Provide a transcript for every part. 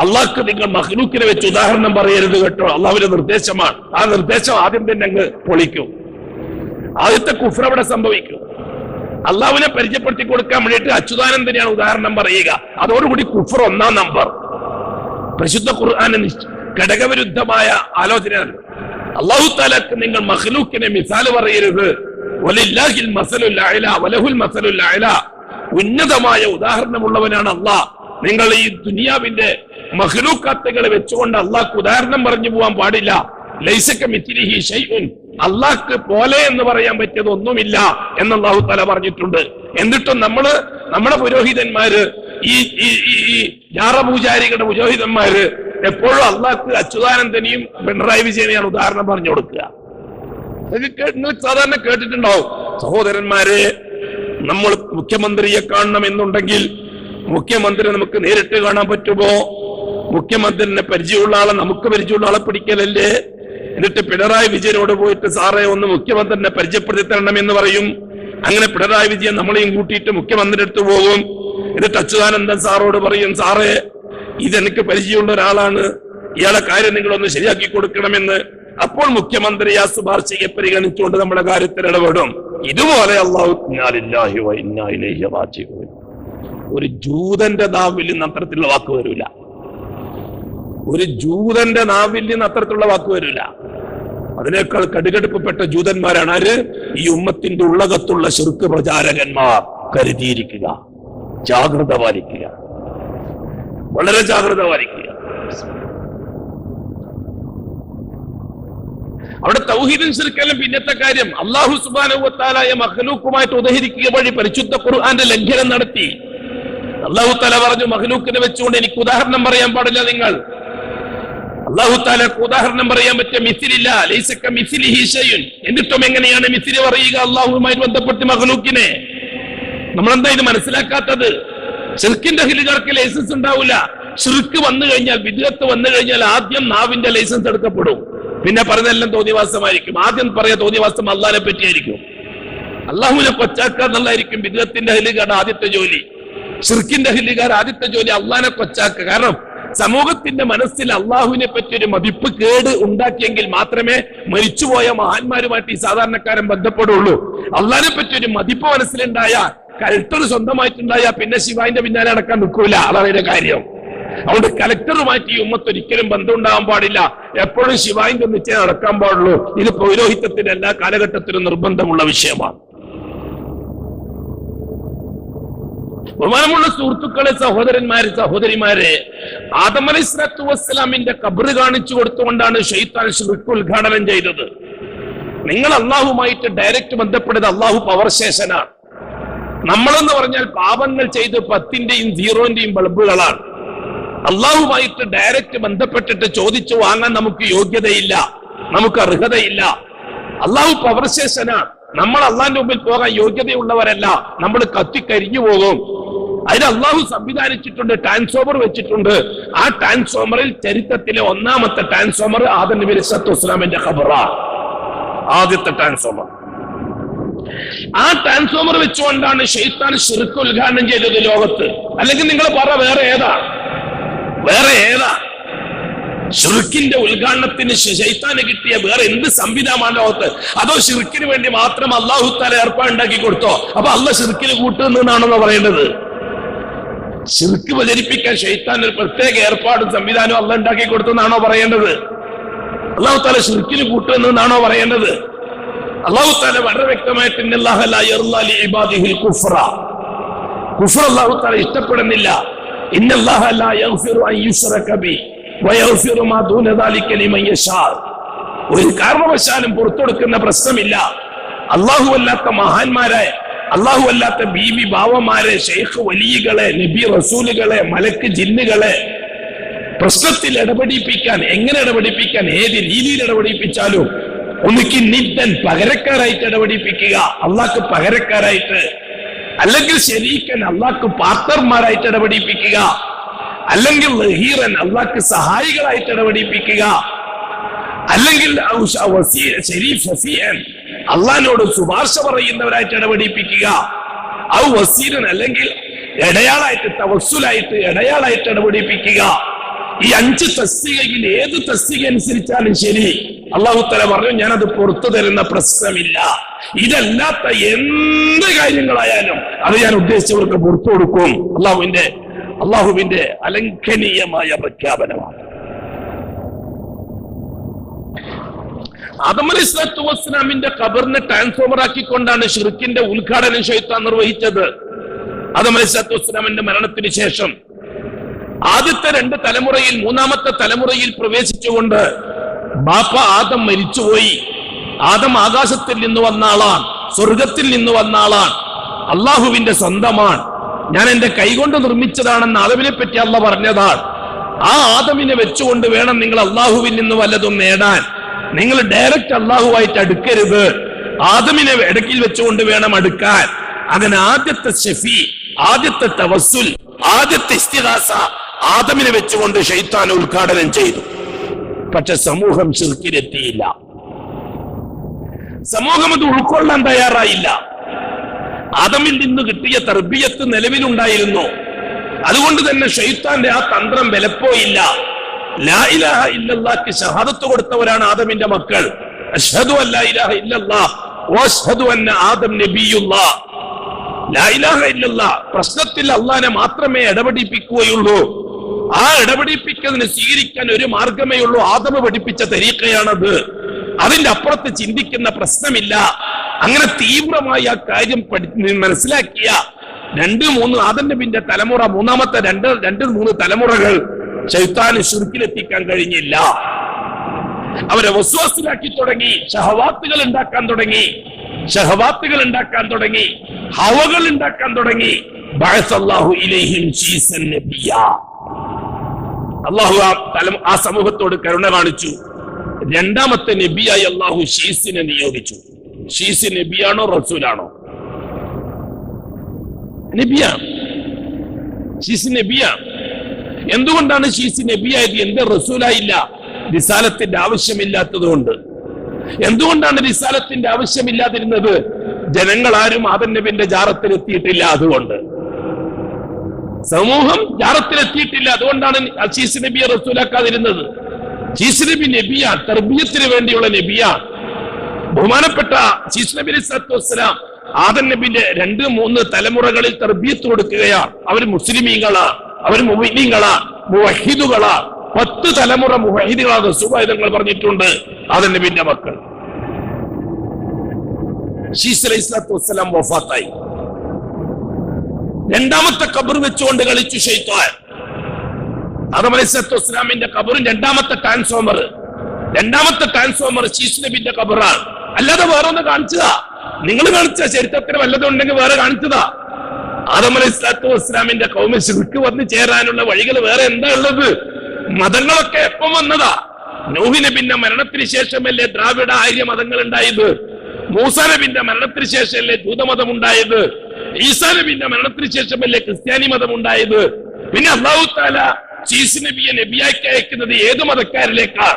അള്ളാഹ്ക്ക് നിങ്ങൾ മഹ്ലൂക്കിനെ വെച്ച് ഉദാഹരണം പറയരുത് കേട്ടോ. അള്ളാഹുവിന്റെ നിർദ്ദേശമാണ്. ആ നിർദ്ദേശം ആദ്യം തന്നെ അങ്ങ് പൊളിക്കൂ. ആദ്യത്തെ കുഫർ അവിടെ സംഭവിക്കും. അള്ളാഹുവിനെ പരിചയപ്പെടുത്തി കൊടുക്കാൻ വേണ്ടിയിട്ട് അച്യുതാനന്ദനെയാണ് ഉദാഹരണം പറയുക. അതോടുകൂടി കുഫർ ഒന്നാം നമ്പർ. പരിശുദ്ധ ഖുർആാന ഘടകവിരുദ്ധമായ ആലോചനയാണ്. അള്ളാഹു താലാക്ക് നിങ്ങൾ മഹ്ലൂക്കിനെ മിസാൽ പറയരുത്. ഉന്നതമായ ഉദാഹരണമുള്ളവനാണ് അള്ളാഹ്. നിങ്ങൾ ഈ ദുനിയാവിന്റെ മഹ്ലൂക്കാത്തുകളെ വെച്ചുകൊണ്ട് അള്ളാഹ്ക്ക് ഉദാഹരണം പറഞ്ഞു പോവാൻ പാടില്ല. ലൈസക്ക മിത്തിരിഹി ഷൈഉൻ അള്ളാഹ്ക്ക് പോലെ എന്ന് പറയാൻ പറ്റിയത് ഒന്നുമില്ല എന്ന് അള്ളാഹു തല പറഞ്ഞിട്ടുണ്ട്. എന്നിട്ടും നമ്മൾ നമ്മുടെ പുരോഹിതന്മാര് ഈ ഈ ഞാറപൂജാരികളുടെ പുരോഹിതന്മാര് എപ്പോഴും അള്ളാഹ്ക്ക് അച്യുതാനന്ദനെയും പിണറായി വിജയനെയാണ് ഉദാഹരണം പറഞ്ഞു കൊടുക്കുക. നിങ്ങൾ സാധാരണ കേട്ടിട്ടുണ്ടാവും. സഹോദരന്മാരെ നമ്മൾ മുഖ്യമന്ത്രിയെ കാണണം എന്നുണ്ടെങ്കിൽ മുഖ്യമന്ത്രി നമുക്ക് നേരിട്ട് കാണാൻ പറ്റുമോ? മുഖ്യമന്ത്രിനെ പരിചയമുള്ള ആളെ നമുക്ക് പരിചയമുള്ള ആളെ പിടിക്കലല്ലേ? എന്നിട്ട് പിണറായി വിജയനോട് പോയിട്ട് സാറേ ഒന്ന് മുഖ്യമന്ത്രിനെ പരിചയപ്പെടുത്തി തരണം എന്ന് പറയും. അങ്ങനെ പിണറായി വിജയൻ നമ്മളെയും കൂട്ടിയിട്ട് മുഖ്യമന്ത്രി അടുത്ത് പോകും. എന്നിട്ട് അച്യുതാനന്ദൻ സാറോട് പറയും സാറേ ഇതെനിക്ക് പരിചയമുള്ള ഒരാളാണ്. ഇയാളെ കാര്യം നിങ്ങളൊന്ന് ശരിയാക്കി കൊടുക്കണമെന്ന്. അപ്പോൾ മുഖ്യമന്ത്രി ആ ശുപാർശയെ പരിഗണിച്ചുകൊണ്ട് നമ്മുടെ കാര്യത്തിൽ ഇടപെടും. ഇതുപോലെ അള്ളാഹു. ഒരു ജൂതന്റെ ദാവിൽ ഇന്ന് അത്തരത്തിലുള്ള വാക്ക് വരില്ല ഒരു ജൂതന്റെ നാവിൽ നിന്ന് അത്തരത്തിലുള്ള വാക്ക് വരില്ല. അതിനേക്കാൾ കടുകടുപ്പപ്പെട്ട ജൂതന്മാരാണ് ആര്? ഈ ഉമ്മത്തിന്റെ ഉള്ളകത്തുള്ള ശുർക്ക് പ്രചാരകന്മാർ. കരുതിയിരിക്കുക. ജാഗ്രത പാലിക്കുക. വളരെ ജാഗ്രത പാലിക്കുക. അവിടെ തൗഹീദും ശിർക്കെല്ലാം പിന്നത്തെ കാര്യം അള്ളാഹു സുബാനുവത്താലായ മഹലൂക്കുമായിട്ട് ഉദഹരിക്കുക വഴി പരിശുദ്ധ ഖുർആന്റെ ലംഘനം നടത്തി. അള്ളാഹു തല പറഞ്ഞു മഹലൂക്കിനെ വെച്ചുകൊണ്ട് എനിക്ക് ഉദാഹരണം പറയാൻ പാടില്ല നിങ്ങൾ. അള്ളാഹു താലക്ക് ഉദാഹരണം പറയാൻ പറ്റിയ മിസിലില്ല ലൈസക്ക മിസിലിഹി ഷൈഉൻ. എന്നിട്ടും എങ്ങനെയാണ് മിസിൽ പറയുക അള്ളാഹുമായി ബന്ധപ്പെട്ട് മഹലൂക്കിനെ നമ്മളെന്താ ഇത് മനസ്സിലാക്കാത്തത്? ഷിർക്കിന്റെ ഹിലുകാർക്ക് ലൈസൻസ് ഉണ്ടാവില്ല ഷിർക്ക് വന്നു കഴിഞ്ഞാൽ വിദ്യത്ത് വന്നു കഴിഞ്ഞാൽ ആദ്യം നാവിന്റെ ലൈസൻസ് എടുക്കപ്പെടും. പിന്നെ പറഞ്ഞതെല്ലാം തോന്നിവാസമായിരിക്കും. ആദ്യം പറയാ തോന്നിവാസം അള്ളാഹിനെ പറ്റിയായിരിക്കും. അള്ളാഹുവിനെ കൊച്ചാക്കുക എന്നുള്ളതായിരിക്കും വിദ്യത്തിന്റെ ഹിലുകാരുടെ ആദ്യത്തെ ജോലി. ഷിർക്കിന്റെ ഹില്ലുകാർ ആദ്യത്തെ ജോലി അള്ളാഹിനെ കൊച്ചാക്കുക. കാരണം സമൂഹത്തിന്റെ മനസ്സിൽ അള്ളാഹുവിനെ പറ്റി ഒരു മതിപ്പ് കേട് ഉണ്ടാക്കിയെങ്കിൽ മാത്രമേ മരിച്ചുപോയ മഹാന്മാരുമായിട്ട് ഈ സാധാരണക്കാരൻ ബന്ധപ്പെടുള്ളൂ. അള്ളാഹിനെ പറ്റി ഒരു മതിപ്പ് മനസ്സിലുണ്ടായ കലക്ടർ സ്വന്തമായിട്ടുണ്ടായ പിന്നെ ശിവായിന്റെ പിന്നാലെ അടക്കാൻ നിൽക്കൂല. അതാണ് കാര്യം. അതുകൊണ്ട് കലക്ടറുമായിട്ട് ഈ ഉമ്മത്ത് ഒരിക്കലും ബന്ധം ഉണ്ടാകാൻ പാടില്ല. എപ്പോഴും ശിവായിന്റെ നിശ്ചയം നടക്കാൻ പാടുള്ളൂ. ഇത് പൗരോഹിത്യത്തിന്റെ എല്ലാ കാലഘട്ടത്തിലും നിർബന്ധമുള്ള വിഷയമാണ്. ബഹുമാനമുള്ള സുഹൃത്തുക്കളെ സഹോദരന്മാരെ സഹോദരിമാരെ ആദം സ്വലത്തു വസ്സലാമിന്റെ കബറ് കാണിച്ചു കൊടുത്തുകൊണ്ടാണ് ഷെയ്ത്താൻ ഷിർക്ക് ഉദ്ഘാടനം ചെയ്തത്. നിങ്ങൾ അള്ളാഹുമായിട്ട് ഡയറക്റ്റ് ബന്ധപ്പെടുന്നത് അള്ളാഹു പവർശേഷനാണ് നമ്മളെന്ന് പറഞ്ഞാൽ പാപങ്ങൾ ചെയ്ത് പത്തിന്റെയും സീറോന്റെയും ബൾബുകളാണ്. അള്ളാഹുമായിട്ട് ഡയറക്റ്റ് ബന്ധപ്പെട്ടിട്ട് ചോദിച്ചു വാങ്ങാൻ നമുക്ക് യോഗ്യതയില്ല നമുക്ക് അർഹതയില്ല. അള്ളാഹു പവർശേഷനാണ് നമ്മൾ അള്ളാന്റെ മുമ്പിൽ പോകാൻ യോഗ്യതയുള്ളവരല്ല. നമ്മൾ കത്തിക്കരിഞ്ഞു പോകും. അതിന് അള്ളാഹു സംവിധാനിച്ചിട്ടുണ്ട് ട്രാൻസ്ഫോമർ വെച്ചിട്ടുണ്ട്. ആ ട്രാൻസ്ഫോമറിൽ ചരിത്രത്തിലെ ഒന്നാമത്തെ ട്രാൻസ്ഫോമർ ആദം നബി അലിസ്ലാത്തു ഖബറ. ആദ്യത്തെ ട്രാൻസ്ഫോമർ ആ ട്രാൻസ്ഫോമർ വെച്ചുകൊണ്ടാണ് ഷെയ്ത്താൻ ഷിർക്ക് ഉദ്ഘാടനം ചെയ്തത് ലോകത്ത്. അല്ലെങ്കിൽ നിങ്ങൾ പറ വേറെ ഏതാ? വേറെ ഏതാ? ഷിർക്കിന്റെ ഉദ്ഘാടനത്തിന് ഷെയ്ത്താന് കിട്ടിയ വേറെ എന്ത് സംവിധാനമാണ് ലോകത്ത്? അതോ ഷിർക്കിന് വേണ്ടി മാത്രം അള്ളാഹു താല ഏർപ്പാടുണ്ടാക്കി കൊടുത്തോ? അപ്പൊ അല്ല ഷിർക്കിന് കൂട്ടുന്നതാണെന്നോ പറയേണ്ടത്. ഷിർക്ക് പ്രചരിപ്പിക്കാൻ ഷെയ്ത്താൻ ഒരു പ്രത്യേക ഏർപ്പാടും സംവിധാനവും അല്ല ഉണ്ടാക്കി കൊടുത്തെന്നാണോ പറയേണ്ടത്? അള്ളാഹു താല ഷിർക്കിന് കൂട്ടുന്നതാണോ പറയേണ്ടത്? അള്ളാഹു താല വളരെ വ്യക്തമായിട്ട് ഇഷ്ടപ്പെടുന്നില്ല. ഒരു കാരണവശാലും പുറത്തെടുക്കുന്ന പ്രശ്നമില്ല. അള്ളാഹു അല്ലാത്ത മഹാന്മാരെ അള്ളാഹു അല്ലാത്ത ബീവി ബാവമാരെ ഷെയ്ഖ് വലിയകളെ നബി റസൂലുകളെ മലക്ക് ജിന്നുകളെ പ്രശ്നത്തിൽ ഇടപെടിപ്പിക്കാൻ എങ്ങനെ ഇടപെടിപ്പിക്കാൻ ഏത് രീതിയിൽ ഇടപെടിപ്പിച്ചാലും ഒന്നിക്ക് നിന്ദൻ പകരക്കാരായിട്ട് ഇടപെടിപ്പിക്കുക അള്ളാഹ്ക്ക് പകരക്കാരായിട്ട് അല്ലെങ്കിൽ ശരീക്കൻ അള്ളാഹ്ക്ക് പാർട്ണർമാരായിട്ട് ഇടപെടിപ്പിക്കുക അല്ലെങ്കിൽ ലഹീറൻ അള്ളാഹ്ക്ക് സഹായികളായിട്ട് ഇടപെടിപ്പിക്കുക അല്ലെങ്കിൽ ശരീഫ് അള്ളാഹിനോട് ശുപാർശ പറയുന്നവരായിട്ട് ഇടപെടിപ്പിക്കുക. ഔ വസീരൻ അല്ലെങ്കിൽ ഇടയാളായിട്ട് തവസുലായിട്ട് ഇടയാളായിട്ട് ഇടപെടിപ്പിക്കുക. ഈ അഞ്ച് തസ്തികയിൽ ഏത് തസ്തിക അനുസരിച്ചാലും ശരി. അള്ളാഹു തല പറഞ്ഞു ഞാനത് പുറത്തു തരുന്ന പ്രശ്നമില്ല. ഇതല്ലാത്ത എന്ത് കാര്യങ്ങളായാലും അത് ഞാൻ ഉദ്ദേശിച്ചവർക്ക് പുറത്തു കൊടുക്കും. അള്ളാഹുവിന്റെ അള്ളാഹുവിന്റെ അലംഘനീയമായ പ്രഖ്യാപനമാണ്. അലൈഹി സ്വലാത്തു വസ്സലാമിന്റെ ഖബറിനെ ട്രാൻസ്ഫോമർ ആക്കിക്കൊണ്ടാണ് ഷിർക്കിന്റെ ഉദ്ഘാടനം ഷെയ്ത്താൻ നിർവഹിച്ചത്. അലൈഹി സ്വലാത്തു വസ്സലാമിന്റെ മരണത്തിന് ശേഷം. ആദ്യത്തെ രണ്ട് തലമുറയിൽ മൂന്നാമത്തെ തലമുറയിൽ പ്രവേശിച്ചുകൊണ്ട് ബാപ്പ ആദം മരിച്ചുപോയി. ആദം ആകാശത്തിൽ നിന്ന് വന്ന ആളാണ് സ്വർഗത്തിൽ നിന്ന് വന്ന ആളാണ് അള്ളാഹുവിന്റെ സ്വന്തമാണ്. ഞാൻ എന്റെ കൈകൊണ്ട് നിർമ്മിച്ചതാണെന്ന് ആദമിനെ പറ്റി അല്ല പറഞ്ഞതാണ്. ആ ആദമിനെ വെച്ചുകൊണ്ട് വേണം നിങ്ങൾ അള്ളാഹുവിൽ നിന്ന് വല്ലതും നേടാൻ. നിങ്ങൾ ഡയറക്റ്റ് അള്ളാഹുവായിട്ട് അടുക്കരുത്. ആദമിനെ ഇടക്കിൽ വെച്ചുകൊണ്ട് വേണം അടുക്കാൻ. അങ്ങനെ ആദ്യത്തെ ഷെഫി ആദ്യത്തെ തവസുൽ ആദ്യത്തെ ഇസ്തിദാസ ആദമിനെ വെച്ചുകൊണ്ട് ഷെയ്ത്താൻ ഉദ്ഘാടനം ചെയ്തു. പക്ഷെ സമൂഹം ശിർക്കിലെത്തിയില്ല സമൂഹം അത് ഉൾക്കൊള്ളാൻ തയ്യാറായില്ല. ആദമിൽ നിന്ന് കിട്ടിയ തർബിയത്ത് നിലവിലുണ്ടായിരുന്നു. അതുകൊണ്ട് തന്നെ ഷെയ്ത്താന്റെ ആ തന്ത്രം വിലപ്പോയില്ല. ലാ ഇലാഹ ഇല്ലല്ലാഹ്ക്ക് ഷഹാദത്ത് കൊടുത്തവരാണ് ആദമിന്റെ മക്കൾ. അഷ്ഹദു ഇലാഹ വഅഷ്ഹദു അന്ന ആദം നബിയുല്ലാഹ് ലാ ഇലാഹ പ്രശ്നത്തിൽ അള്ളാനെ മാത്രമേ ഇടപെടിപ്പിക്കുകയുള്ളൂ. ആ ഇടപെടിപ്പിക്കുന്നതിന് സ്വീകരിക്കാൻ ഒരു മാർഗമേ ഉള്ളൂ ആദമ പഠിപ്പിച്ച തരീക്കയാണത് അതിന്റെ അപ്പുറത്ത് ചിന്തിക്കുന്ന പ്രശ്നമില്ല. അങ്ങനെ തീവ്രമായി ആ കാര്യം മനസ്സിലാക്കിയ രണ്ട് മൂന്ന് ആദം നബിന്റെ തലമുറ മൂന്നാമത്തെ രണ്ട് രണ്ട് മൂന്ന് തലമുറകൾ ചൈത്താന് ശുരുക്കിലെത്തിക്കാൻ കഴിഞ്ഞില്ല. അവരെ വസ്വാസിലാക്കി തുടങ്ങി. ഷഹവാത്തുകൾ ഉണ്ടാക്കാൻ തുടങ്ങി. ഷഹവാത്തുകൾ ഉണ്ടാക്കാൻ തുടങ്ങി. ഹവകൾ ഉണ്ടാക്കാൻ തുടങ്ങി. അള്ളാഹു ആ സമൂഹത്തോട് കരുണ കാണിച്ചു. രണ്ടാമത്തെ നബിയായി അള്ളാഹു ഷീസിനെ നിയോഗിച്ചു. ഷീസ് നബിയാണോ റസൂലാണോ? നബിയാണ് നബിയാണ് എന്തുകൊണ്ടാണ് ഷീസി നബിയായത്? എന്റെ റസൂലായില്ല. റിസാലത്തിന്റെ ആവശ്യമില്ലാത്തത് കൊണ്ട് എന്തുകൊണ്ടാണ് റിസാലത്തിന്റെ ആവശ്യമില്ലാതിരുന്നത്? ജനങ്ങൾ ആരും ആദൻ നബിന്റെ ജാറത്തിലെത്തിയിട്ടില്ല അതുകൊണ്ട്. സമൂഹം ജാറത്തിലെത്തിയിട്ടില്ല അതുകൊണ്ടാണ് ഷീസ് നബിയെ റസൂലാക്കാതിരുന്നത്. ഷീസ് നബി നബിയ തർബീയത്തിന് വേണ്ടിയുള്ള നബിയ. ബഹുമാനപ്പെട്ട ഷീസ് നബി അലൈഹി വസ്സലാം ആദൻ നബിന്റെ രണ്ട് മൂന്ന് തലമുറകളിൽ തർബീയത്ത് കൊടുക്കുകയാണ്. അവർ മുസ്ലിമീങ്ങളാ. അവർ മുഹിദീങ്ങളാ മുഹിദുകളാ പത്ത് തലമുറ മുഹിദുകളാ സുബൈദങ്ങൾ പറഞ്ഞിട്ടുണ്ട്. അതിന്റെ പിന്നെ മക്കൾ. വഫാത്തായി. രണ്ടാമത്തെ കബർ വെച്ചുകൊണ്ട് കളിച്ചു ഷെയ്ത്താൻ. അലൈഹി സ്വലാത്തു വസ്സലാമിന്റെ കബറും രണ്ടാമത്തെ ട്രാൻസ്ഫോമർ. രണ്ടാമത്തെ ട്രാൻസ്ഫോമർ ഷീസ് നബിന്റെ കബറാണ് അല്ലാതെ വേറെ ഒന്ന് കാണിച്ചതാ. നിങ്ങൾ കാണിച്ച ചരിത്രത്തിന് വല്ലതും ഉണ്ടെങ്കിൽ വേറെ കാണിച്ചതാ. ആദം അലൈഹി സ്വലാത്തു വസ്സലാമിന്റെ കൗമ ശിർക്ക് വന്ന് ചേരാനുള്ള വഴികൾ വേറെ എന്താ ഉള്ളത്? മതങ്ങളൊക്കെ എപ്പം വന്നതാ? നൂഹി നബിന്റെ മരണത്തിന് ശേഷമല്ലേ ദ്രാവിഡ ആര്യ മതങ്ങൾ ഉണ്ടായത് മൂസ നബിന്റെ മരണത്തിന് ശേഷമല്ലേ ജൂതമതം ഉണ്ടായത് ഈസാ നബിന്റെ മരണത്തിന് ശേഷമല്ലേ ക്രിസ്ത്യാനി മതം ഉണ്ടായത് പിന്നെ അള്ളാഹു താല ചീസ് നബിയെ നബിയാക്കി അയക്കുന്നത് ഏത് മതക്കാരിലേക്കാ?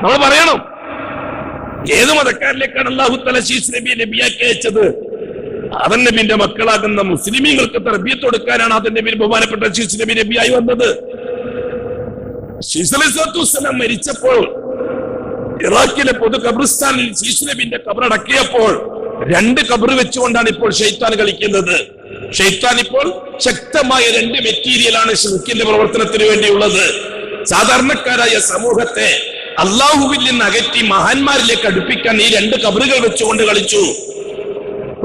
നമ്മൾ പറയണം. ഏത് മതക്കാരിലേക്കാണ് അള്ളാഹു താല ചീസ് നബിയെ നബിയാക്കി അയച്ചത്? അതൻ നബിന്റെ മക്കളാകുന്ന മുസ്ലിമീങ്ങൾക്ക് തർബീത്ത് കൊടുക്കാനാണ് അതൻ നബി ബഹുമാനപ്പെട്ട ശിശു നബി നബിയായി വന്നത്. മരിച്ചപ്പോൾ ഇറാഖിലെ പൊതു കബ്രിസ്ഥാനിൽ ശിശു നബിന്റെ കബറടക്കിയപ്പോൾ രണ്ട് കബർ വെച്ചുകൊണ്ടാണ് ഇപ്പോൾ ഷെയ്ത്താൻ കളിക്കുന്നത്. ഷെയ്ത്താൻ ഇപ്പോൾ ശക്തമായ രണ്ട് മെറ്റീരിയലാണ് ഷിർക്കിന്റെ പ്രവർത്തനത്തിന് വേണ്ടിയുള്ളത്. സാധാരണക്കാരായ സമൂഹത്തെ അള്ളാഹുവിൽ നിന്ന് അകറ്റി മഹാന്മാരിലേക്ക് അടുപ്പിക്കാൻ ഈ രണ്ട് കബറുകൾ വെച്ചുകൊണ്ട് കളിച്ചു.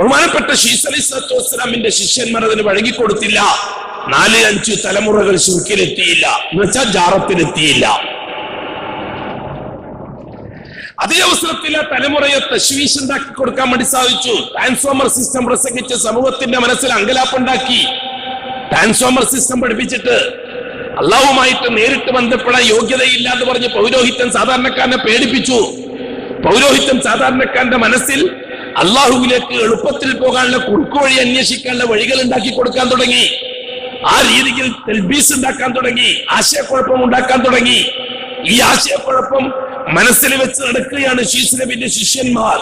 ബഹുമാനപ്പെട്ട ഷീസ് അലി സ്വലാത്തു വസ്സലാമിന്റെ ശിഷ്യന്മാർ അതിന് വഴങ്ങിക്കൊടുത്തില്ല നാല് അഞ്ച് തലമുറകൾ ശുക്കിലെത്തിയില്ല. എന്നുവെച്ചാൽ ജാറത്തിലെത്തിയില്ല. അതേ അവസരത്തിൽ ആ തലമുറയെ തശ്വീഷ് ഉണ്ടാക്കി കൊടുക്കാൻ വേണ്ടി സാധിച്ചു. ട്രാൻസ്ഫോമർ സിസ്റ്റം പ്രസംഗിച്ച് സമൂഹത്തിന്റെ മനസ്സിൽ അങ്കലാപ്പുണ്ടാക്കി. ട്രാൻസ്ഫോമർ സിസ്റ്റം പഠിപ്പിച്ചിട്ട് അള്ളാഹുമായിട്ട് നേരിട്ട് ബന്ധപ്പെടാൻ യോഗ്യതയില്ല എന്ന് പറഞ്ഞ് പൗരോഹിത്യം സാധാരണക്കാരനെ പേടിപ്പിച്ചു. പൗരോഹിത്യം സാധാരണക്കാരന്റെ മനസ്സിൽ അള്ളാഹുവിലേക്ക് എളുപ്പത്തിൽ പോകാനുള്ള കുറുക്കു വഴി അന്വേഷിക്കാനുള്ള വഴികൾ ഉണ്ടാക്കി കൊടുക്കാൻ തുടങ്ങി. ആ രീതിയിൽ തെൽബീസ് ഉണ്ടാക്കാൻ തുടങ്ങി. ആശയക്കുഴപ്പം ഉണ്ടാക്കാൻ തുടങ്ങി. ഈ ആശയക്കുഴപ്പം മനസ്സിൽ വെച്ച് നടക്കുകയാണ് ശീസ് ശിഷ്യന്മാർ.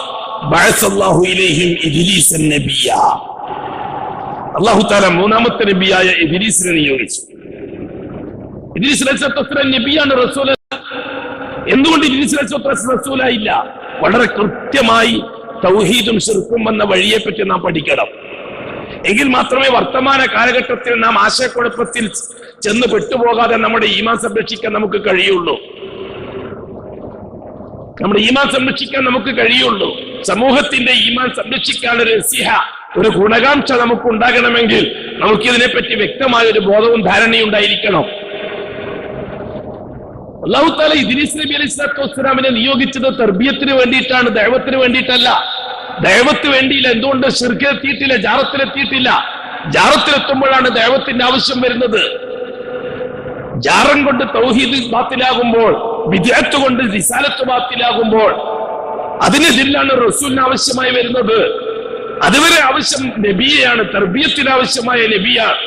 അള്ളാഹു താല മൂന്നാമത്തെ നബിയായ ഇദ്രീസിനെ നിയോഗിച്ചു. ഇദ്രീസ് നബിയാണ് റസൂല. എന്തുകൊണ്ട് ഇദ്രീസ് റസൂലായില്ല? വളരെ കൃത്യമായി തൗഹീദും ശിർക്കും എന്ന വഴിയെ പറ്റി നാം പഠിക്കണം. എങ്കിൽ മാത്രമേ വർത്തമാന കാലഘട്ടത്തിൽ നാം ആശയക്കുഴപ്പത്തിൽ ചെന്ന് പെട്ടുപോകാതെ നമ്മുടെ ഈമാൻ സംരക്ഷിക്കാൻ നമുക്ക് കഴിയുള്ളൂ. നമ്മുടെ ഈമാൻ സംരക്ഷിക്കാൻ നമുക്ക് കഴിയുള്ളൂ. സമൂഹത്തിന്റെ ഈമാൻ സംരക്ഷിക്കാൻ ഒരു സിഹ ഒരു ഗുണകാംക്ഷ നമുക്ക് ഉണ്ടാകണമെങ്കിൽ നമുക്ക് ഇതിനെപ്പറ്റി വ്യക്തമായ ഒരു ബോധവും ധാരണയും ഉണ്ടായിരിക്കണം. അള്ളാഹു താല ഇദ്രീസ് നബി അലൈഹി സ്വലാത്തു വസ്സലാമിനെ നിയോഗിച്ചത് തർബിയത്തിന് വേണ്ടിയിട്ടാണ് ദൈവത്തിന് വേണ്ടിയിട്ടല്ല. ദൈവത്ത് വേണ്ടിയില്ല എന്തുകൊണ്ട് ശിർക്കെത്തിയിട്ടില്ല ജാറത്തിലെത്തിയിട്ടില്ല? ജാറത്തിലെത്തുമ്പോഴാണ് ദൈവത്തിന്റെ ആവശ്യം വരുന്നത്. ജാറം കൊണ്ട് തൗഹീദ് ബാത്തിലാകുമ്പോൾ വിദ്യാർത്ഥ കൊണ്ട് റിസാലത്ത് ബാത്തിലാകുമ്പോൾ അതിന് ജില്ലാണ് റസൂലിന് ആവശ്യമായി വരുന്നത്. അതുവരെ ആവശ്യം നബിയെയാണ് തർബീയത്തിന് ആവശ്യമായ നബിയാണ്.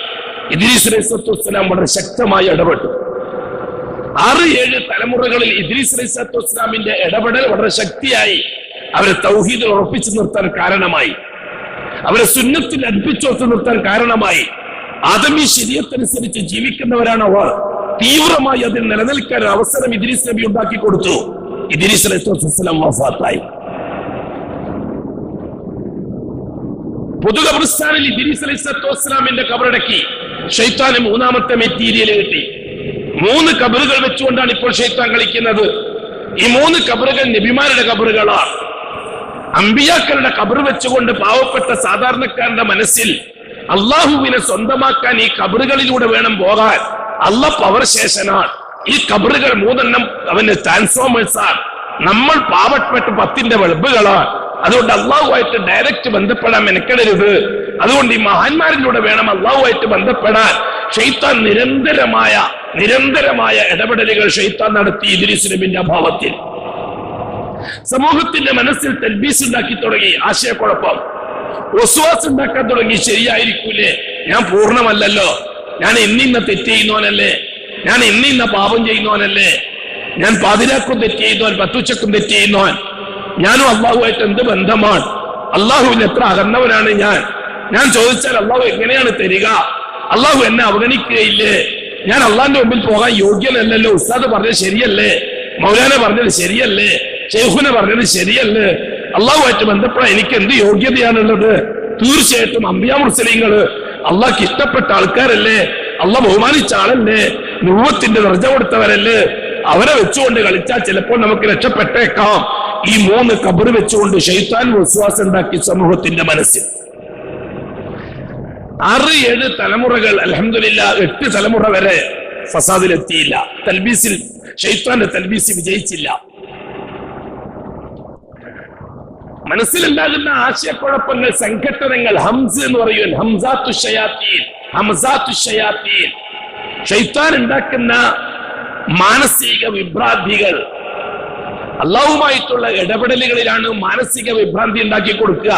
ഇദ്രീസ് വസ്സലാം വളരെ ശക്തമായി ഇടപെട്ടു ആറ് ഏഴ് തലമുറകളിൽ ഇദ്രീസ് അലൈഹിസ്സലാത്തു വസ്സലാമിന്റെ ഇടപെടൽ വളരെ ശക്തിയായി അവരെ തൗഹീദിൽ ഉറപ്പിച്ചു നിർത്താൻ കാരണമായി. അവരെ സുന്നത്തിൽ അടുപ്പിച്ചോർത്ത് നിർത്താൻ കാരണമായി. ആദമി ശരീരത്തനുസരിച്ച് ജീവിക്കുന്നവരാണ് അവർ. തീവ്രമായി അതിൽ നിലനിൽക്കാൻ അവസരം ഇദ്രീസ് നബി ഉണ്ടാക്കി കൊടുത്തു. ഇദ്രീസ് അലൈഹിസ്സലാം വഫാത്തായി. പൊതു ഇദ്രീസ് ഇദ്രീസ് അലൈഹിസ്സലാത്തു വസ്സലാമിന്റെ കബറടക്കി. ഷെയ്ത്താന് മൂന്നാമത്തെ മെറ്റീരിയൽ കിട്ടി. മൂന്ന് കബറുകൾ വെച്ചുകൊണ്ടാണ് ഇപ്പോൾ ഷെയ്ത്താൻ കളിക്കുന്നത്. ഈ മൂന്ന് കബറുകൾ നബിമാരുടെ കബറുകളാണ്. അമ്പിയാക്കളുടെ കബർ വെച്ചുകൊണ്ട് പാവപ്പെട്ട സാധാരണക്കാരുടെ മനസ്സിൽ അള്ളാഹുവിനെ സ്വന്തമാക്കാൻ ഈ കബറുകളിലൂടെ വേണം പോകാൻ. അല്ല പവർ ശേഷനാണ്. ഈ കബറുകൾ മൂന്നെണ്ണം അവന്റെ ട്രാൻസ്ഫോമേഴ്സ് ആണ്. നമ്മൾ പാവപ്പെട്ട പത്തിന്റെ വെളുപ്പുകളാണ്. അതുകൊണ്ട് അള്ളാഹുമായിട്ട് ഡയറക്റ്റ് ബന്ധപ്പെടാൻ മെനക്കെടരുത്. അതുകൊണ്ട് ഈ മഹാന്മാരിലൂടെ വേണം അള്ളാഹുമായിട്ട് ബന്ധപ്പെടാൻ. ഷെയ്ത്താൻ നിരന്തരമായ നിരന്തരമായ ഇടപെടലുകൾ ഷെയ്ത്താൻ നടത്തി ഇദ്രീസ് നബിന്റെ അഭാവത്തിൽ. സമൂഹത്തിന്റെ മനസ്സിൽ തെൽബീസ് ഉണ്ടാക്കി തുടങ്ങി ആശയക്കുഴപ്പം. ഒസ്വാസ് ഉണ്ടാക്കാൻ തുടങ്ങി ശരിയായിരിക്കൂലേ? ഞാൻ പൂർണമല്ലല്ലോ. ഞാൻ ഇന്നിന്ന തെറ്റ് ചെയ്യുന്നവനല്ലേ? ഞാൻ ഇന്നിന്ന പാപം ചെയ്യുന്നവനല്ലേ? ഞാൻ പാതിരാക്കും തെറ്റ് ചെയ്യുന്നവൻ പത്തുച്ചക്കും തെറ്റ് ചെയ്യുന്നവൻ. ഞാനും അള്ളാഹുമായിട്ട് എന്ത് ബന്ധമാണ്? അള്ളാഹുവിന് എത്ര അകന്നവനാണ് ഞാൻ? ഞാൻ ചോദിച്ചാൽ അള്ളാഹു എങ്ങനെയാണ് തരിക? അള്ളാഹു എന്നെ അവഗണിക്കുകയില്ലേ? ഞാൻ അള്ളാഹിന്റെ മുമ്പിൽ പോകാൻ യോഗ്യനല്ലല്ലോ. ഉസ്താദ് പറഞ്ഞത് ശരിയല്ലേ? മൗലാന പറഞ്ഞത് ശരിയല്ലേ? ഷെയ്ഖുന പറഞ്ഞത് ശരിയല്ലേ? അള്ളാഹുമായിട്ട് ബന്ധപ്പെടാൻ എനിക്ക് എന്ത് യോഗ്യതയാണുള്ളത്? തീർച്ചയായിട്ടും അമ്പിയാ മുസ്ലിങ്ങൾ അള്ളാഹ്ക്ക് ഇഷ്ടപ്പെട്ട ആൾക്കാരല്ലേ? അള്ളാഹ് ബഹുമാനിച്ച ആളല്ലേ? നുവത്തിന്റെ ദർജ കൊടുത്തവരല്ലേ? അവരെ വെച്ചുകൊണ്ട് കളിച്ചാൽ ചിലപ്പോൾ നമുക്ക് രക്ഷപ്പെട്ടേക്കാം. ഈ മൂന്ന് കബർ വെച്ചുകൊണ്ട് ഷെയ്ത്താൻ വിശ്വാസം ഉണ്ടാക്കി സമൂഹത്തിന്റെ മനസ്സിൽ. ആറ് ഏഴ് തലമുറകൾ അലഹമില്ല എട്ട് തലമുറ വരെ ഫസാദിലെത്തിയില്ല. തൽബീസിൽ ഷെയ്ത്താന്റെ തൽബീസ് വിജയിച്ചില്ല. മനസ്സിലുണ്ടാകുന്ന ആശയക്കുഴപ്പങ്ങൾ സംഘട്ടനങ്ങൾ ഹംസ് എന്ന് പറയും. ഹംസാത്തു ഹംസാത്തു ഷെയ്ത്താൻ. ഉണ്ടാക്കുന്ന മാനസിക വിഭ്രാന്തികൾ അള്ളാഹുമായിട്ടുള്ള ഇടപെടലുകളിലാണ് മാനസിക വിഭ്രാന്തി ഉണ്ടാക്കി കൊടുക്കുക.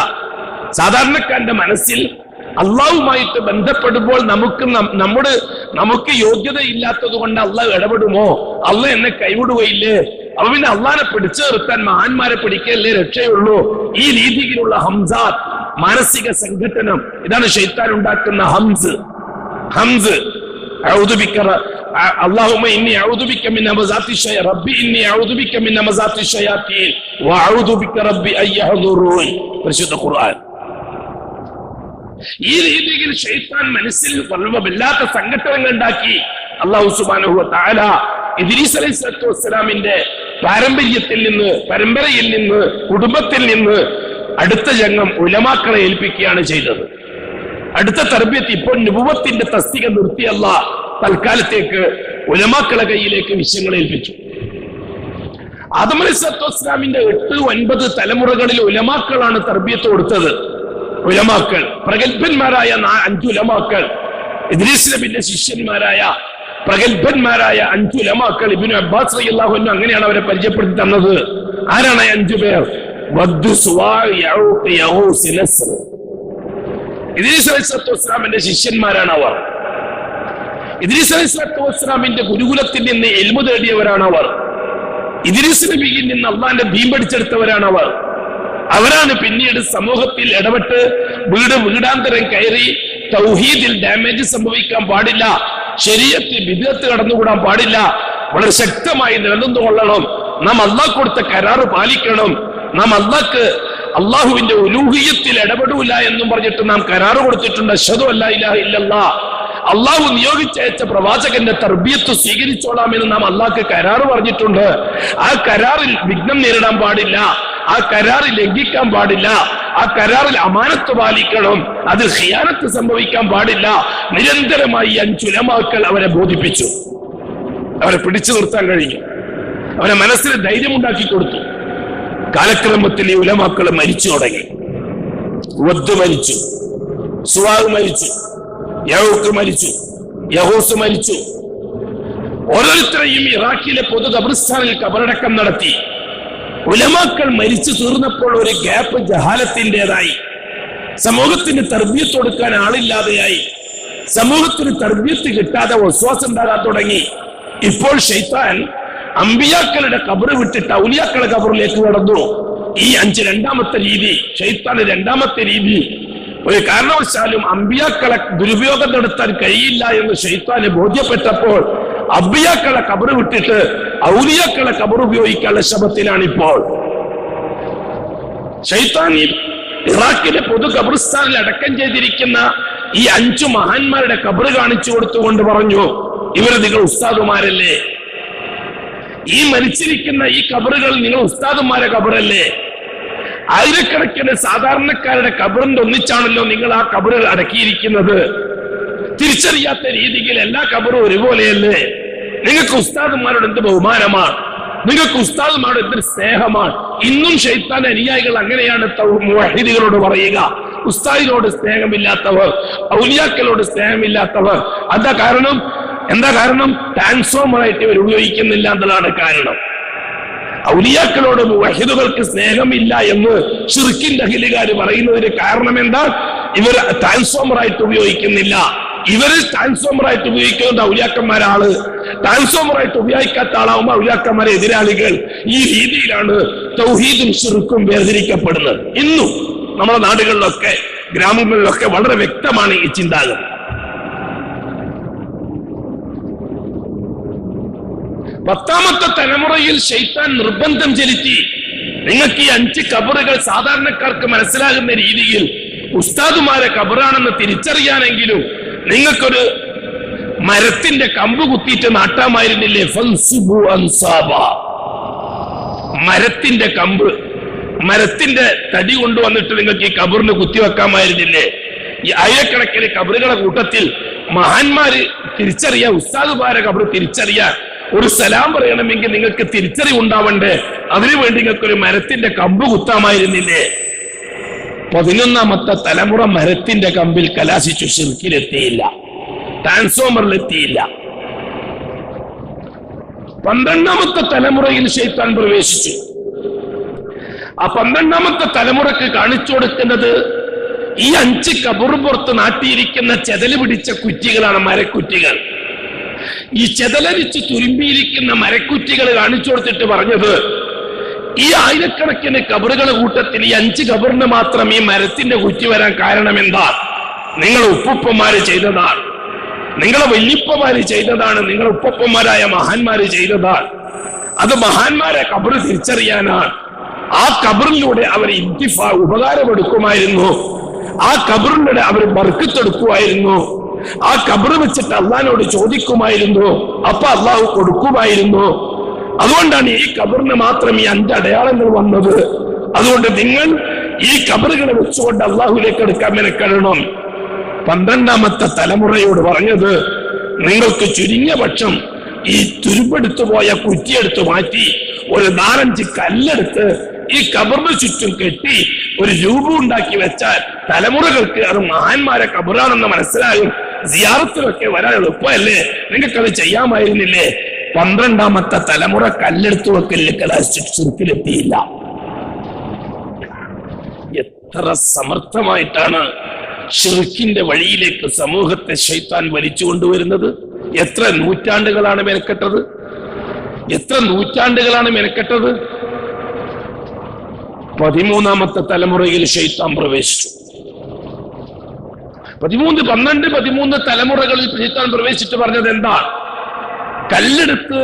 സാധാരണക്കാരന്റെ മനസ്സിൽ അള്ളാഹുമായിട്ട് ബന്ധപ്പെടുമ്പോൾ നമുക്ക് നം- നമ്മുടെ നമുക്ക് യോഗ്യത ഇല്ലാത്തത് കൊണ്ട് അള്ളാഹ് ഇടപെടുമോ അള്ളാഹ് എന്നെ കൈവിടുകയില്ലേ അപ്പൊ പിന്നെ അള്ളാഹിനെ പിടിച്ചു നിർത്താൻ മഹാന്മാരെ പിടിക്കല്ലേ രക്ഷയുള്ളൂ ഈ രീതിയിലുള്ള ഹംസാത്ത് മാനസിക സംഘട്ടനം ഇതാണ് ഷെയ്ത്താൻ ഉണ്ടാക്കുന്ന ഹംസ് ഹംസ് أعوذ بك ر- ع- اللهم إني أعوذ بك من همزات الشياطين ربي إني أعوذ بك من همزات الشياطين وأعوذ بك ربي أن يحضرون പരിശുദ്ധ ഖുർആൻ ഈ രീതിയിൽ ഷെയ്ത്താൻ മനസ്സിൽ വല്ലാത്ത സംഘട്ടനങ്ങൾ ഉണ്ടാക്കി അള്ളാഹു സുബാനഹു താല ഇദ്രീസ് അലൈഹി സ്വലത്തു വസ്സലാമിന്റെ പാരമ്പര്യത്തിൽ നിന്ന് പരമ്പരയിൽ നിന്ന് കുടുംബത്തിൽ നിന്ന് അടുത്ത ജംഗം ഉലമാക്കളെ ഏൽപ്പിക്കുകയാണ് ചെയ്തത്. അടുത്ത തർബ്യത്ത് ഇപ്പോൾ നുപുവത്തിന്റെ തസ്തിക നിർത്തിയല്ല തൽക്കാലത്തേക്ക് ഉലമാക്കളെ കയ്യിലേക്ക് വിഷയങ്ങൾ ഏൽപ്പിച്ചു. ആദമലിസ്ലാമിന്റെ എട്ട് ഒൻപത് തലമുറകളിൽ ഉലമാക്കളാണ് തർബിയത്ത് കൊടുത്തത്. ഉലമാക്കൾ പ്രഗത്ഭന്മാരായ അഞ്ചുലമാക്കൾ അഞ്ചു ഇദ്രീസ് നബിന്റെ ശിഷ്യന്മാരായ പ്രഗത്ഭന്മാരായ അഞ്ചുലമാക്കൾ ഇബിനു അബ്ബാസ് അള്ളാഹുന്നു അങ്ങനെയാണ് അവരെ പരിചയപ്പെടുത്തി തന്നത്. ആരാണ് അഞ്ചു പേർ. ഇദ്രീസ് ശിഷ്യന്മാരാണ് അവർ. ഇദ്രീസ് വസ്സലാമിന്റെ ഗുരുകുലത്തിൽ നിന്ന് എൽമു തേടിയവരാണ് അവർ. ഇദ്രീസ് നബിയിൽ നിന്ന് അള്ളാന്റെ ഭീം പഠിച്ചെടുത്തവരാണ് അവർ. അവരാണ് പിന്നീട് സമൂഹത്തിൽ ഇടപെട്ട് വീട് വീടാന്തരം കയറി തൗഹീദിൽ ഡാമേജ് സംഭവിക്കാൻ പാടില്ല. ശരീരത്തിൽ വിധത്ത് കടന്നുകൂടാൻ പാടില്ല. വളരെ ശക്തമായി നിലനിന്നുകൊള്ളണം. നാം അള്ളാഹ് കൊടുത്ത കരാറ് പാലിക്കണം. നാം അള്ളാഹ്ക്ക് അള്ളാഹുവിന്റെ ഉലൂഹിയത്തിൽ ഇടപെടൂല എന്നും പറഞ്ഞിട്ട് നാം കരാറ് കൊടുത്തിട്ടുണ്ട്. അഷദു അല്ല ഇലാഹ ഇല്ലല്ലാ. അള്ളാഹു നിയോഗിച്ചയച്ച പ്രവാചകന്റെ തർബിയത്ത് സ്വീകരിച്ചോളാം എന്ന് നാം അള്ളാഹ്ക്ക് കരാറ് പറഞ്ഞിട്ടുണ്ട്. ആ കരാറിൽ വിഘ്നം നേരിടാൻ പാടില്ല. ആ കരാറിൽ ലംഘിക്കാൻ പാടില്ല. ആ കരാറിൽ അമാനത്ത് പാലിക്കണം. അതിൽ ഹിയാനത്ത് സംഭവിക്കാൻ പാടില്ല. നിരന്തരമായി അഞ്ചുലമാക്കൾ അവരെ ബോധിപ്പിച്ചു. അവരെ പിടിച്ചു നിർത്താൻ കഴിഞ്ഞു. അവരെ മനസ്സിന് ധൈര്യമുണ്ടാക്കി കൊടുത്തു. കാലക്രമത്തിൽ ഈ ഉലമാക്കൾ മരിച്ചു തുടങ്ങി. വദ് മരിച്ചു. സുവാഗ് മരിച്ചു. യഹൂക്ക് മരിച്ചു. യഹൂസ് മരിച്ചു. ഓരോരുത്തരെയും ഇറാഖിലെ പൊതു കബ്രിസ്ഥാനിൽ കബറടക്കം നടത്തി. ഉലമാക്കൾ മരിച്ചു തീർന്നപ്പോൾ ഒരു ഗ്യാപ്പ് ജഹാലത്തിന്റെതായി. സമൂഹത്തിന് തർബീയത്ത് കൊടുക്കാൻ ആളില്ലാതെയായി. സമൂഹത്തിന് തർബീയത്ത് കിട്ടാതെ വിശ്വാസം ഉണ്ടാകാൻ തുടങ്ങി. ഇപ്പോൾ ഷെയ്ത്താൻ അമ്പിയാക്കളുടെ കബറ് വിട്ടിട്ട് ഔലിയാക്കളുടെ കബറിലേക്ക് കടന്നു ഈ അഞ്ച് രണ്ടാമത്തെ രീതി ഷെയ്ത്താന് രണ്ടാമത്തെ രീതി. ഒരു കാരണവശാലും അമ്പിയാക്കളെ ദുരുപയോഗം നടത്താൻ കഴിയില്ല എന്ന് ഷെയ്ത്താന് ബോധ്യപ്പെട്ടപ്പോൾ അമ്പിയാക്കളെ കബറ് വിട്ടിട്ട് ഔലിയാക്കളെ കബർ ഉപയോഗിക്കാനുള്ള ശ്രമത്തിലാണ് ഇപ്പോൾ ഇറാഖിലെ പൊതു ഖബർസ്ഥാനിൽ അടക്കം ചെയ്തിരിക്കുന്ന ഈ അഞ്ചു മഹാന്മാരുടെ കബറ് കാണിച്ചു കൊടുത്തുകൊണ്ട് പറഞ്ഞു ഇവർ നിങ്ങൾ ഉസ്താദുമാരല്ലേ? ഈ മരിച്ചിരിക്കുന്ന ഈ കബറുകൾ നിങ്ങൾ ഉസ്താദുമാരെ കബറല്ലേ? ആയിരക്കണക്കിന് സാധാരണക്കാരുടെ കബറിന്റെ ഒന്നിച്ചാണല്ലോ നിങ്ങൾ ആ കബറുകൾ അടക്കിയിരിക്കുന്നത്. തിരിച്ചറിയാത്ത രീതിയിൽ എല്ലാ കബറും ഒരുപോലെയല്ലേ? നിങ്ങൾക്ക് ഉസ്താദുമാരോട് എന്ത് ബഹുമാനമാണ്? നിങ്ങൾക്ക് ഉസ്താദുമാരോട് എന്തൊരു സ്നേഹമാണ്? ഇന്നും ശൈത്താൻ അനുയായികൾ അങ്ങനെയാണ് മുഹിദികളോട് പറയുക. ഉസ്താദിനോട് സ്നേഹമില്ലാത്തവർ ഔലിയാക്കളോട് സ്നേഹമില്ലാത്തവർ. അതാ കാരണം? എന്താ കാരണം? ട്രാൻസ്ഫോമറായിട്ട് ഇവർ ഉപയോഗിക്കുന്നില്ല എന്നതാണ് കാരണം. ഔലിയാക്കളോട് വഹിദുകൾക്ക് സ്നേഹമില്ല എന്ന് ഷിർക്കിന്റെ അഖിലുകാർ പറയുന്നതിന് കാരണം എന്താ? ഇവർ ട്രാൻസ്ഫോമർ ആയിട്ട് ഉപയോഗിക്കുന്നില്ല. ഇവർ ട്രാൻസ്ഫോമർ ആയിട്ട് ഉപയോഗിക്കുന്നത് ഔലിയാക്കന്മാരാൾ ട്രാൻസ്ഫോമർ ആയിട്ട് ഉപയോഗിക്കാത്ത ആളാവുമ്പോ ഔലിയാക്കന്മാരെ എതിരാളികൾ ഈ രീതിയിലാണ് തൗഹീദും ഷിർക്കും വേർതിരിക്കപ്പെടുന്നത്. ഇന്നും നമ്മുടെ നാടുകളിലൊക്കെ ഗ്രാമങ്ങളിലൊക്കെ വളരെ വ്യക്തമാണ് ഈ ചിന്താഗതി. പത്താമത്തെ തലമുറയിൽ ശൈത്താൻ നിർബന്ധം ചെലുത്തി. നിങ്ങൾക്ക് ഈ അഞ്ച് കബറുകൾ സാധാരണക്കാർക്ക് മനസ്സിലാകുന്ന രീതിയിൽ ഉസ്താദുമാരെ കബറാണെന്ന് തിരിച്ചറിയാനെങ്കിലും നിങ്ങൾക്കൊരു മരത്തിന്റെ കമ്പ് കുത്തിയിട്ട് നാട്ടാമായിരുന്നില്ലേ? ഫൻസുബു അൻസാബ. മരത്തിന്റെ കമ്പ് മരത്തിന്റെ തടി കൊണ്ടുവന്നിട്ട് നിങ്ങൾക്ക് ഈ കബറിന് കുത്തിവെക്കാമായിരുന്നില്ലേ ഈ ആയിരക്കണക്കിന് കബറുകളുടെ കൂട്ടത്തിൽ മഹാന്മാര് തിരിച്ചറിയാൻ ഉസ്താദുമാരെ കബർ തിരിച്ചറിയാൻ ഒരു സലാം പറയണമെങ്കിൽ നിങ്ങൾക്ക് തിരിച്ചറിവ് ഉണ്ടാവണ്ടേ അതിനുവേണ്ടി നിങ്ങൾക്ക് ഒരു മരത്തിന്റെ കമ്പ് കുത്താമായിരുന്നില്ലേ? പതിനൊന്നാമത്തെ തലമുറ മരത്തിന്റെ കമ്പിൽ കലാശിച്ചു ഷിർക്കിലെത്തിയില്ല ട്രാൻസ്ഫോമറിലെത്തിയില്ല പന്ത്രണ്ടാമത്തെ തലമുറയിൽ ശൈത്താൻ പ്രവേശിച്ചു. ആ പന്ത്രണ്ടാമത്തെ തലമുറയ്ക്ക് കാണിച്ചു കൊടുക്കുന്നത് ഈ അഞ്ച് കബറ് പുറത്ത് നാട്ടിയിരിക്കുന്ന ചെതൽ പിടിച്ച കുറ്റികളാണ് മരക്കുറ്റികൾ. ഈ ചെതലരിച്ച് തുരുമ്പിയിരിക്കുന്ന മരക്കുറ്റികൾ കാണിച്ചു കൊടുത്തിട്ട് പറഞ്ഞത് ഈ ആയിരക്കണക്കിന് കബറുകളെ കൂട്ടത്തിൽ ഈ അഞ്ച് കബറിന് മാത്രം ഈ മരത്തിന്റെ കുറ്റി വരാൻ കാരണം എന്താ? നിങ്ങൾ ഉപ്പുപ്പന്മാര് ചെയ്തതാണ്. നിങ്ങളെ വല്യപ്പമാര് ചെയ്തതാണ്. നിങ്ങളെ ഉപ്പപ്പന്മാരായ മഹാന്മാര് ചെയ്തതാണ്. അത് മഹാന്മാരെ കബറ് തിരിച്ചറിയാനാണ്. ആ കബറിലൂടെ അവർ ഇന്തിഫ ഉപകാരമെടുക്കുമായിരുന്നു. ആ കബറിലൂടെ അവർ ബർക്കത്തെടുക്കുമായിരുന്നു. ആ കബറ് വെച്ചിട്ട് അള്ളഹാനോട് ചോദിക്കുമായിരുന്നു. അപ്പൊ അള്ളാഹു കൊടുക്കുമായിരുന്നു. അതുകൊണ്ടാണ് ഈ കബറിന് മാത്രം ഈ അഞ്ച് അടയാളങ്ങൾ വന്നത്. അതുകൊണ്ട് നിങ്ങൾ ഈ കബറുകളെ വെച്ചുകൊണ്ട് അള്ളാഹുലേക്ക് എടുക്കാൻ മെനക്കെടണം. പന്ത്രണ്ടാമത്തെ തലമുറയോട് പറഞ്ഞത് നിങ്ങൾക്ക് ചുരുങ്ങിയ പക്ഷം ഈ തുരുമ്പെടുത്തു പോയ കുറ്റിയെടുത്ത് മാറ്റി ഒരു നാലഞ്ച് കല്ലെടുത്ത് ഈ കബറിന് ചുറ്റും കെട്ടി ഒരു രൂപം ഉണ്ടാക്കി വെച്ചാൽ തലമുറകൾക്ക് അത് മഹാന്മാരെ കബറാണെന്ന് മനസ്സിലാകും. സിയാറത്തിലൊക്കെ വരാൻ എളുപ്പമല്ലേ? നിങ്ങൾക്കത് ചെയ്യാമായിരുന്നില്ലേ? പന്ത്രണ്ടാമത്തെ തലമുറ കല്ലെടുത്ത് വെക്കലിൽ കലാശിലെത്തിയില്ല എത്ര സമർത്ഥമായിട്ടാണ് ഷിർക്കിന്റെ വഴിയിലേക്ക് സമൂഹത്തെ ശൈത്താൻ വലിച്ചു കൊണ്ടുവരുന്നത്. എത്ര നൂറ്റാണ്ടുകളാണ് മെനക്കെട്ടത്? എത്ര നൂറ്റാണ്ടുകളാണ് മെനക്കെട്ടത്? പതിമൂന്നാമത്തെ തലമുറയിൽ ശൈത്താൻ പ്രവേശിച്ചു. പതിമൂന്ന് പന്ത്രണ്ട് പതിമൂന്ന് തലമുറകളിൽ ശൈത്താൻ പ്രവേശിച്ചിട്ട് പറഞ്ഞത് എന്താണ്? കല്ലെടുത്ത്